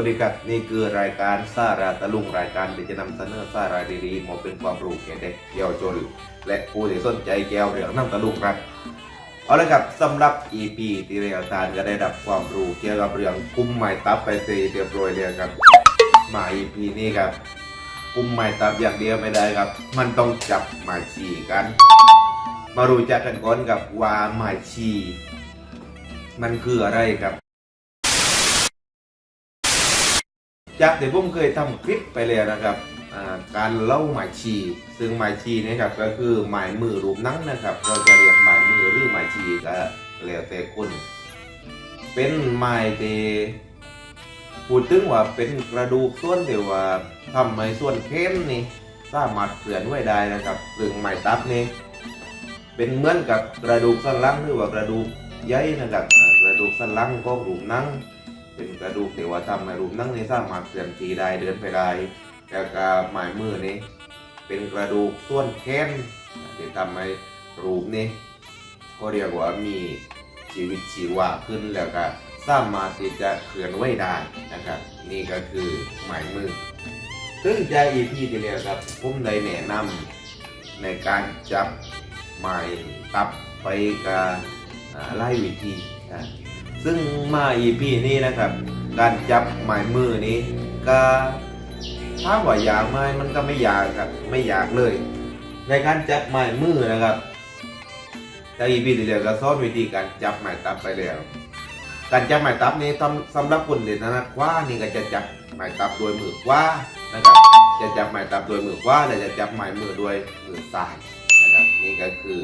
วัสดีครับนี่คือรายการสาระตะลุงรายการที่จะนำเสนอสาระดีๆมาเป็นความรู้แก่เด็กเยาวชนและผู้ที่สนใจเกี่ยวเรื่องน้ำตะลุงครับเอาละครับสำหรับ EP ที่เรียลทานก็ได้รับความรู้เกี่ยวกับเรื่องกุ้มไม้ตับไปตีเรียบร้อยแล้วครับมา EP นี้ครับกุ้มไม้ตับอย่างเดียวไม่ได้ครับ มันต้องจับไม้ชีกัน มารู้จักกันก่อนกับว่าไม้ชีมันคืออะไรครับ จากที่ผมเคยทำคลิปไปเลยนะครับการเล่าหมายชี ซึ่งหมายชีนะครับก็คือหมายมือรูปนังนะครับ เราจะเรียกหมายมือหรือหมายชีก็แล้วแต่คนเป็นหมายเดพูดถึงว่าเป็นกระดูกส่วนที่ว่าทำให้ส่วนเข้มนี่สามารถเคลื่อนไหวได้นะครับซึ่งหมายตับนี่เป็นเหมือนกับกระดูกสันหลังหรือว่ากระดูกใยนะครับกระดูกสันหลังของรูปนัง เป็นกระดูกที่ว่าทำให้รูปนั่งในี่สางมาเคลื่อนทีได้เดินไปได้แล้วก็หมายมือนี่เป็นกระดูกส่วนแขนที่ทำให้รูปนี่ก็เรียกว่ามีชีวิตชีวาขึ้นแล้วก็สามารถที่จะเคลื่อนไหวได้นะครับ นี่ก็คือหมายมือซึ่งใจอีพีที่แล้วครับผมได้แนะนำในการจับไม้ตับไปกับไล่วิธีนะ ซึ่งมา EP นี้นะครับ การจับหมายมือนี้ก็ถ้าว่าอยากไหมมันก็ไม่อยากครับไม่อยากเลย ในการจับหมายมือนะครับแต่ EP ที่แล้วก็สอนวิธีการจับหมายตับไปแล้ว การจับหมายตับนี้ทำสำหรับคนเด่นถนัดขวานี่ก็จะจับหมายตับโดยมือขวานะครับ จะจับหมายตับโดยมือขวาและจะจับหมายมือด้วยมือซ้ายนะครับนี่ก็คือ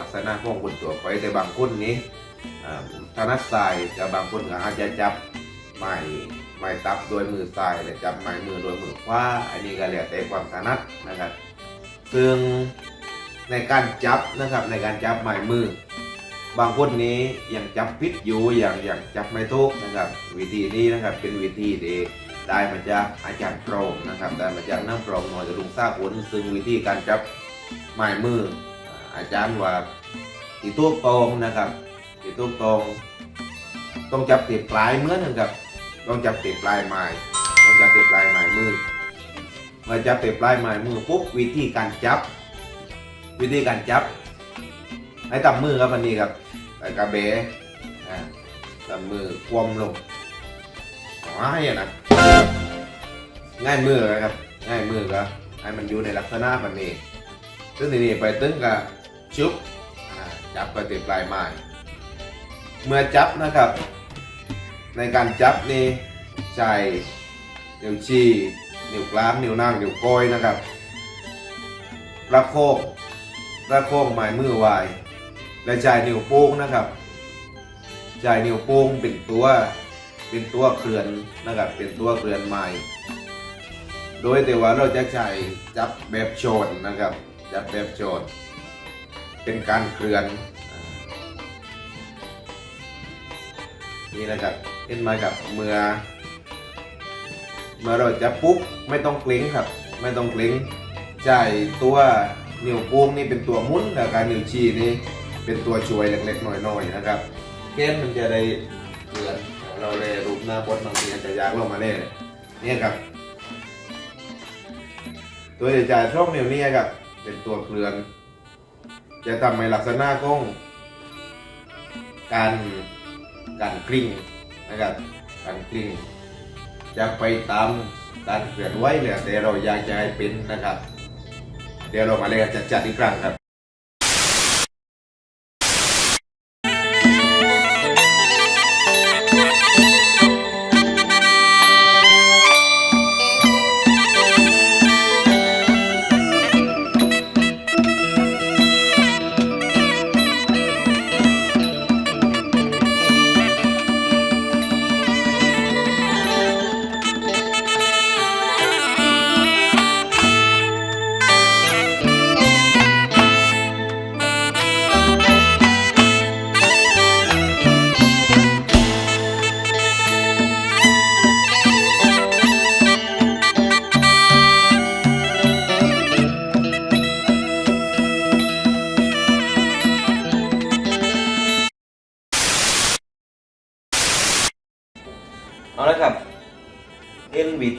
ลักษณะของคนตัวไปแต่บางคนนี้ ถนัดซ้ายจะบางคนก็อาจจะจับไม้ไม้ตับโดวยมือซ้ายและจับไม้มือโดวยมือขวาอันนี้ก็แล้วแต่ความถนัดนะครับ ซึ่งในการจับนะครับในการจับไม้มือ บางคนนี้ยังจับพิษอยู่อย่างอย่างจับไม่ถูกนะครับ วิธีนี้นะครับเป็นวิธีที่ได้มาจากอาจารย์โปรงนะครับได้มาจากน้ำโปรงหน่อยจะลุงทราบผลซึ่งวิธีการจับไม้มือ อาจารย์ว่าที่ตัวตรงนะครับ ที่ถูกต้องต้องจับติดปลายเหมือนกันครับต้องจับติดปลายไม้ต้องจับติดปลายไม้มือเมื่อจับติดปลายไม้มือปุ๊บวิธีการจับ วิธีการจับ ให้ตำมือครับอันนี้ครับใส่กระเบะอ่ามือคว่ำลงอ๋อให้นะง่ายมือเลยครับ ง่ายมือครับให้มันอยู่ในลักษณะแบบนี้ซึ่งทีนี้ไปตึ้งกับชุบจับไปติดปลายไม้ เมื่อจับนะครับ ในการจับนี่ใช้นิ้วชี้นิ้วกลางนิ้วนางนิ้วก้อยนะครับระโคงประโคงหมายมือไว้และใช้นิ้วโป้งนะครับใช้นิ้วโป้งเป็นตัวเป็นตัวเคลื่อนนะครับเป็นตัวเคลื่อนไม้โดยแต่ว่าเราจะใช้จับแบบโชนนะครับ จับแบบโชนเป็นการเคลื่อน นี่นะครับเห็นมครับเมื่อ เมื่อเราจะปุ๊บไม่ต้องกลิ้งครับ ไม่ต้องกลิ้งใช้ตัวนิ้วโป้งนี่เป็นตัวมุนแล้วการนิ้วชี้นี่เป็นตัวช่วยเล็กๆน้อยๆนะครับแก้นมันจะได้เกิดเราเลยรูปหน้าบดบางทีอาจจะยากลงมาเลยเนี่ครับ ตัวจะจ่ายช่องนิ้วนี้ครับเป็นตัวเคลื่อน จะทำให้ลักษณะของการ การกลิ้งนะครับการกลิ้งจะไปตามการเคลื่อนไว้เลยแต่เราอยากจะให้เป็นนะครับ เดี๋ยวเรามาเล่นกันจัดๆอีกครั้งครับ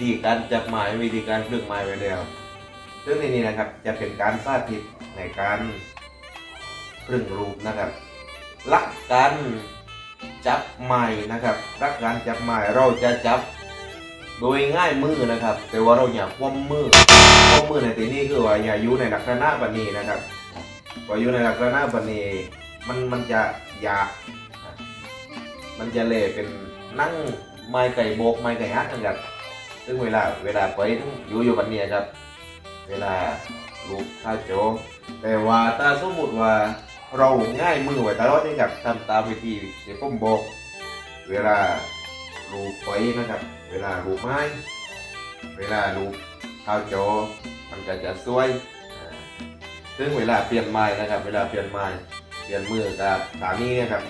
ธีการจับหมายวิธีการคลึงหมายไว้แล้วซึ่งในนี้นะครับจะเป็นการสาธิตในการคลึงรูปนะครับหลักการจับไม้นะครับหลักการจับไม้เราจะจับโดยง่ายมือนะครับ แต่ว่าเราอย่าคว่ำมือคว่ำมือในที่นี้คือว่าอย่าอยู่ในลักษณะบบนี้นะครับพออยู่ในลักษณะบบนี้มันมันจะยากมันจะเละเป็นนั่งไม้ไก่โบกไม้ไก่ฮักกันครับ ซึ่งเวลาเวลาไปต้องอยู่อยู่แบบนี้ครับ เวลาลูกข้าโจ แต่ว่าถ้าสมมติว่าเราง่ายมือไว้ตลอดนี่ครับทำตามวิธีที่ผมบอก เวลาลูกไปนะครับ เวลาลูกไม้ เวลาลูกข้าวโจมันก็จะสวยซึ่งเวลาเปลี่ยนไม้นะครับ เวลาเปลี่ยนไม้เปลี่ยนมือกับสามีเนะครับ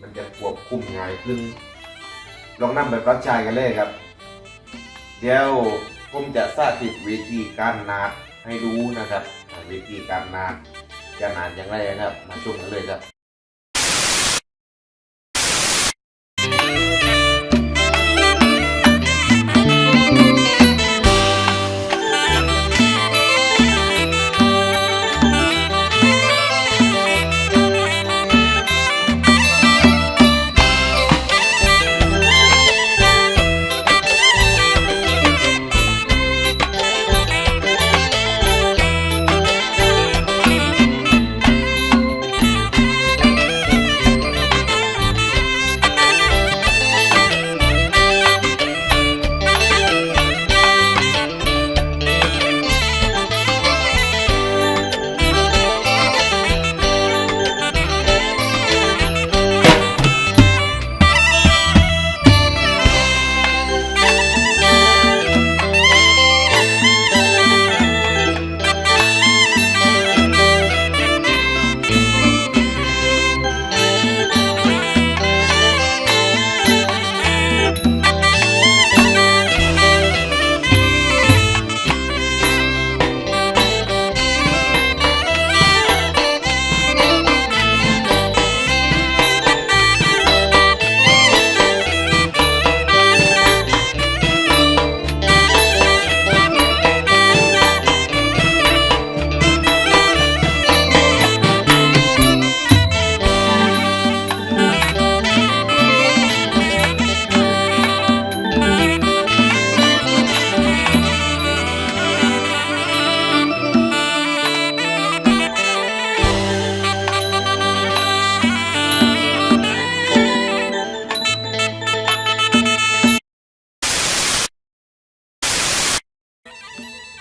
มันจะควบคุมง่ายขึ้น ลองนำไปปรับใช้กันเลยครับ เดี๋ยวผมจะสาธิตวิธีการนาดให้ดูนะครับ วิธีการนาดจะนาดอย่างไรนะครับ มาชมกันเลยครับ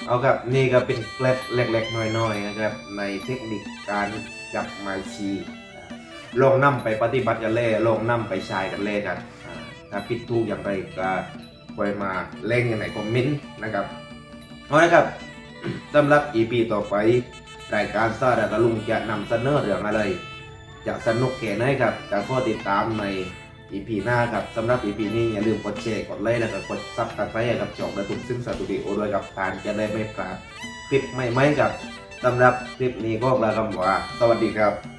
เอาครับนี่ก็เป็นเคล็ดเล็กๆน้อยๆนะครับ ในเทคนิคการจับไม้ชีลองนำไปปฏิบัติกันเลยลองนำไปใช้กันเลยครับถ้าผิดถูกอย่างไรก็คอยมาเล่งอย่างไหนคอมเมนต์นะครับเอาละครับสำหรับ EP ต่อไป รายการซาดาตะลุงจะนำเสนอเรื่องอะไร จะสนุกแค่ไหนครับจะข้อติดตามใน อีพีหน้าครับสำหรับอีพีนี้อย่าลืมกดแชร์กดไลค์แล้วก็กดซับสไครต์กับจอกและทุมซึ่งสตูดิโอด้วยกับการจะได้ไม่พลาดคลิปใหม่ๆครับสำหรับคลิปนี้ก็ลาคำว่า สวัสดีครับ